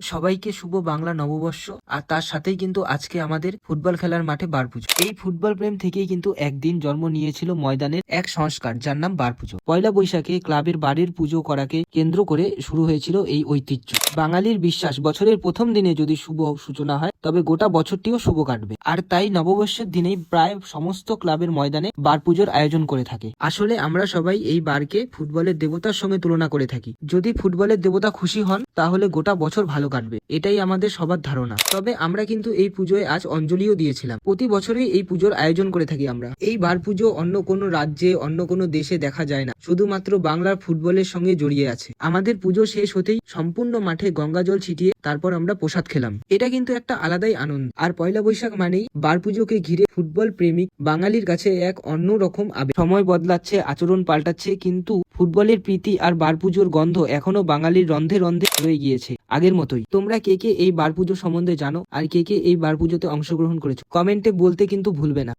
সবাইকে শুভ বাংলা নববর্ষ। আর তার সাথেই কিন্তু আজকে আমাদের ফুটবল খেলার মাঠে বার পুজো এই ফুটবল প্রেম থেকেই কিন্তু একদিন জন্ম নিয়েছিল ময়দানের এক সংস্কার, যার নাম বার পুজো পয়লা বৈশাখে ক্লাবের বাড়ির পুজো করাকে কেন্দ্র করে শুরু হয়েছিল এই ঐতিহ্য। বাঙালির বিশ্বাস, বছরের প্রথম দিনে যদি শুভ সূচনা হয়, তবে গোটা বছরটিও শুভ কাটবে। আর তাই নববর্ষের দিনেই প্রায় সমস্ত ক্লাবের ময়দানে বার পুজোর আয়োজন করে থাকে। আসলে আমরা সবাই এই বারকে ফুটবলের দেবতার সঙ্গে তুলনা করে থাকি। যদি ফুটবলের দেবতা খুশি হন, তাহলে গোটা বছর ভালো কাটবে। এটাই আমাদের সবার ধারণা। তবে আমরা কিন্তু এই পুজোয় আজ অঞ্জলিও দিয়েছিলাম। প্রতি বছরই এই পুজোর আয়োজন করে থাকি আমরা। এই বার পুজো অন্য কোনো রাজ্যে, অন্য কোনো দেশে দেখা যায় না। শুধুমাত্র বাংলার ফুটবলের সঙ্গে জড়িয়ে আছে। আমাদের পুজো শেষ হতেই সম্পূর্ণ মাঠে গঙ্গা জল ছিটিয়ে তারপর আমরা প্রসাদ খেলাম। এটা কিন্তু একটা আলাদাই আনন্দ। আর পয়লা বৈশাখ মানেই বার পুজোকে ঘিরে ফুটবল প্রেমিক বাঙালির কাছে এক অন্য রকম আবেগ। সময় বদলাচ্ছে, আচরণ পাল্টাচ্ছে, কিন্তু ফুটবলের প্রীতি আর বারপুজোর গন্ধ এখনও বাঙালির রন্ধে রন্ধে রয়ে গিয়েছে। আগের মতোই। তোমরা কে কে এই বারপুজো সম্বন্ধে জানো আর কে কে এই বারপুজোতে অংশগ্রহণ করেছ? কমেন্টে বলতে কিন্তু ভুলবে না।